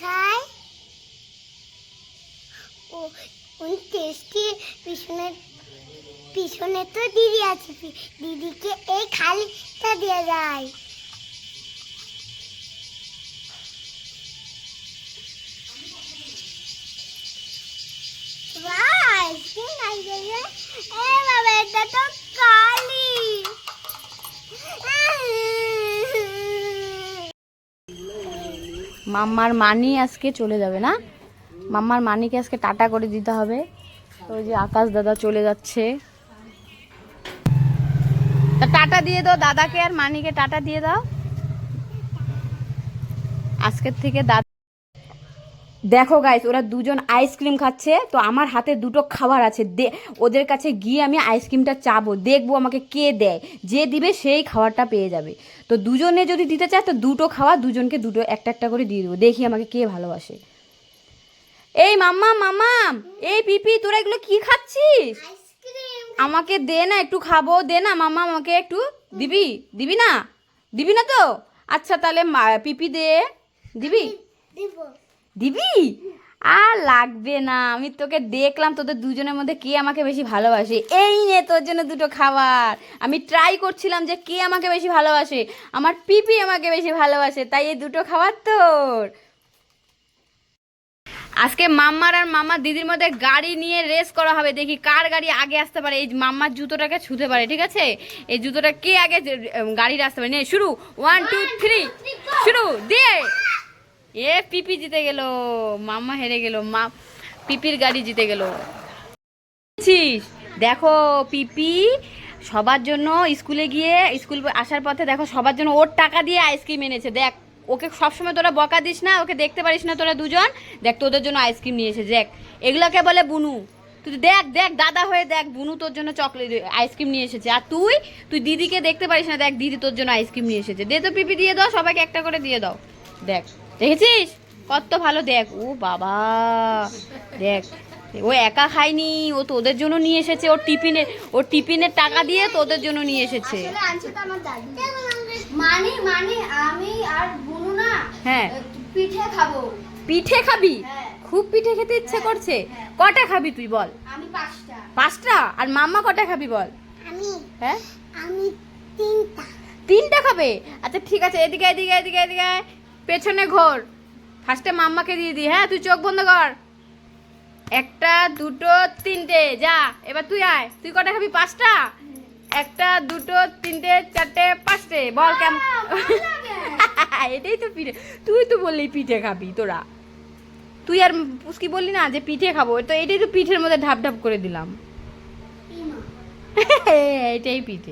খাই ও উনি টেস্টি পিছনে পিছনে তো দিদি আছে দিদিকে এই খালিটা দিয়ে যায় বাহ, আইসক্রিম খাই গেছে। এ বাবা, এটা তো কালি। মাম্মার মানি আজকে চলে যাবে না? মাম্মার মানিকে আজকে টাটা করে দিতে হবে। ওই যে আকাশ দাদা চলে যাচ্ছে। টাটা দিয়ে দাও দাদাকে আর মানিকে টাটা দিয়ে দাও। আজকের থেকে দাদা দেখো গাইস ওরা দুজন আইসক্রিম খাচ্ছে। তো আমার হাতে দুটো খাবার আছে। দে ওদের কাছে গিয়ে আমি আইসক্রিমটা চাবো। দেখব আমাকে কে দেয়। যে দিবে সেই খাবারটা পেয়ে যাবে। তো দুজনে যদি দিতে চায় তো দুটো খাওয়া দুজনকে দুটো একটা একটা করে দিয়ে দেবো। দেখি আমাকে কে ভালোবাসে। এই মাম্মা মাম্মাম এই পিপি তোরা এগুলো কি খাচ্ছিস? আমাকে দে না একটু খাব। দে না মাম্মা আমাকে একটু দিবি? দিবি না? দিবি না তো? আচ্ছা তাহলে পিপি দে। দিবি। দিব? আর লাগবে না, আমি তোকে দেখলাম, তোদের দুজনের মধ্যে কে আমাকে বেশি ভালোবাসে। এই নে, তোর জন্য দুটো খাবার। আমি ট্রাই করছিলাম যে কে আমাকে বেশি ভালোবাসে। আমার পিপি আমাকে বেশি ভালোবাসে, তাই এই দুটো খাবার তোর। আজকে মাম্মার আর মাম্মার দিদির মধ্যে গাড়ি নিয়ে রেস করা হবে। দেখি কার গাড়ি আগে আসতে পারে। এই মাম্মার জুতোটাকে ছুতে পারে, ঠিক আছে? এই জুতোটা কে আগে গাড়ির আসতে পারে? নে, শুরু। ওয়ান টু থ্রি শুরু, দিয়ে। এ পিপি জিতে গেল মাম্মা হেরে গেল, মা, পিপির গাড়ি জিতে গেল। দেখো পিপি, সবার জন্য স্কুলে গিয়ে, স্কুল আসার পথে দেখো সবার জন্য ওর টাকা দিয়ে আইসক্রিম এনেছে। দেখ, ওকে সবসময় তোরা বকা দিস না, ওকে দেখতে পারিস না তোরা দুজন। দেখ, তোদের জন্য আইসক্রিম নিয়ে এসেছে দেখ। এগুলোকে বলে বুনু। তুই দেখ দেখ, দাদা হয়ে দেখ, বুনু তোর জন্য চকলেট, আইসক্রিম নিয়ে এসেছে। আর তুই তুই দিদিকে দেখতে পারিস না, দেখ, দিদি তোর জন্য আইসক্রিম নিয়ে এসেছে। দে তো পিপি, দিয়ে দাও, সবাইকে একটা করে দিয়ে দাও। দেখ। দেখেছিস? কত ভালো দেখ। ও বাবা দেখ। ও একা খায়নি ও তোদের জন্য নিয়ে এসেছে। ওর টিফিনে ওর টিফিনের টাকা দিয়ে তোদের জন্য নিয়ে এসেছে। মানে মানে আমি আর বুনু না হ্যাঁ। পিঠে খাব। পিঠে খাবি? হ্যাঁ। খুব পিঠে খেতে ইচ্ছে করছে। কটা খাবি তুই বল? আমি পাঁচটা। পাঁচটা? আর মাম্মা কটা খাবি বল? আমি। হ্যাঁ? আমি তিনটা। তিনটা খাবে? আচ্ছা ঠিক আছে। এদিকে এদিকে এদিকে এদিকে। পেছনে ঘোর। ফার্স্টে মাম্মাকে দিয়ে দি হ্যাঁ তুই চোখ বন্ধ কর। একটা দুটো তিনটে যা এবার তুই আয়। তুই কটা খাবি পাঁচটা? একটা দুটো তিনটে চারটে পাঁচটে বল কেমন? এটাই তো পিঠে। তুই তো বললি পিঠে খাবি তোরা। তুই আর পুষ্কি বললি না যে পিঠে খাব তো এটাই তো পিঠের মধ্যে ঢাপ ঢাপ করে দিলাম। এটাই পিঠে।